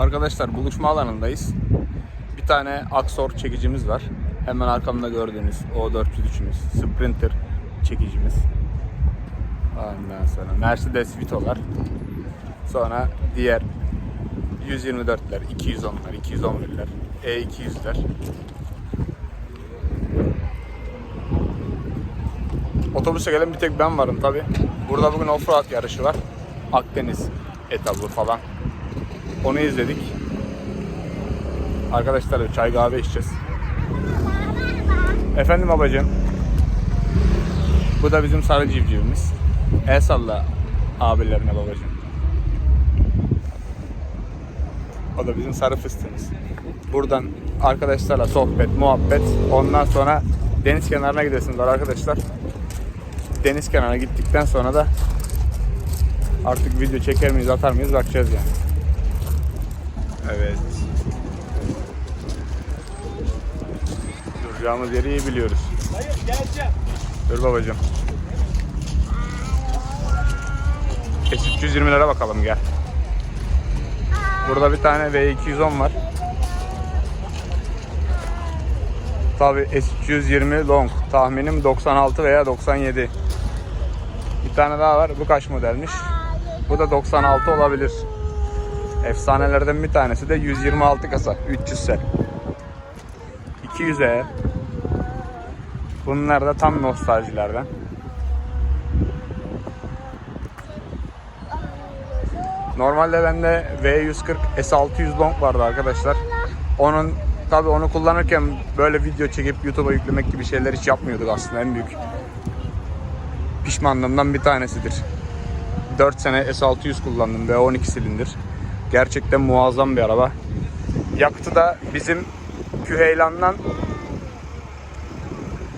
Arkadaşlar buluşma alanındayız. Bir tane Aksor çekicimiz var. Hemen arkamda gördüğünüz O403'ümüz. Sprinter çekicimiz. Ondan sonra Mercedes Vito'lar. Sonra diğer 124'ler, 210'lar, 211'ler, E200'ler. Otobüse gelen bir tek ben varım tabi. Burada bugün offroad yarışı var. Akdeniz etabı falan. Onu izledik. Arkadaşlar çay kahve içeceğiz. Efendim babacığım. Bu da bizim sarı civcivimiz. El salla abilerine babacığım. O da bizim sarı fıstığımız. Buradan arkadaşlarla sohbet, muhabbet. Ondan sonra deniz kenarına gidersiniz var arkadaşlar. Deniz kenarına gittikten sonra da artık video çeker miyiz, atar mıyız bakacağız yani. Evet. Duracağımız yeri iyi biliyoruz. Hayır geleceğim. Dur babacığım. S320'lere bakalım gel. Burada bir tane V210 var. Tabi S320 long. Tahminim 96 veya 97. Bir tane daha var. Bu kaç modelmiş? Bu da 96 olabilir. Efsanelerden bir tanesi de 126 kasa. 300 sel. 200'e. Bunlar da tam nostaljilerden. Normalde bende V140 S600 long vardı arkadaşlar. Onun tabi onu kullanırken böyle video çekip YouTube'a yüklemek gibi şeyler hiç yapmıyorduk aslında en büyük pişmanlığımdan bir tanesidir. 4 sene S600 kullandım V12 silindir. Gerçekten muazzam bir araba. Yakıtı da bizim Küheylan'dan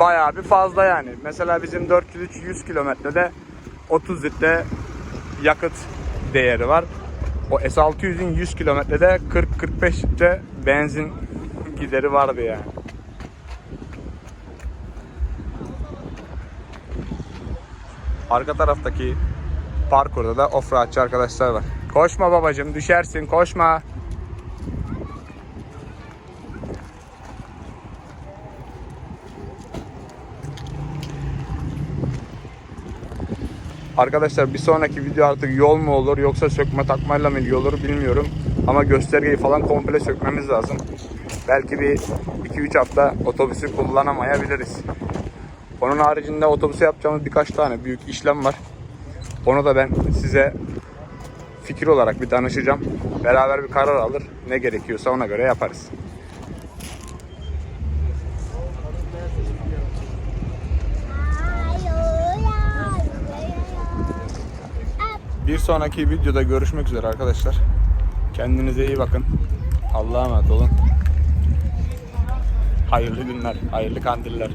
bayağı bir fazla yani. Mesela bizim 403 100 kilometrede 30 litre yakıt değeri var. O S600'ün 100 kilometrede 40-45 litre benzin gideri vardı yani. Arka taraftaki parkurda da offroadçı arkadaşlar var. Koşma babacım düşersin koşma. Arkadaşlar bir sonraki video artık yol mu olur yoksa sökme takmayla mı ilgili olur bilmiyorum. Ama göstergeyi falan komple sökmemiz lazım. Belki bir 2-3 hafta otobüsü kullanamayabiliriz. Onun haricinde otobüse yapacağımız birkaç tane büyük işlem var. Onu da ben size fikir olarak bir danışacağım. Beraber bir karar alır. Ne gerekiyorsa ona göre yaparız. Bir sonraki videoda görüşmek üzere arkadaşlar. Kendinize iyi bakın. Allah'a emanet olun. Hayırlı günler, hayırlı kandiller.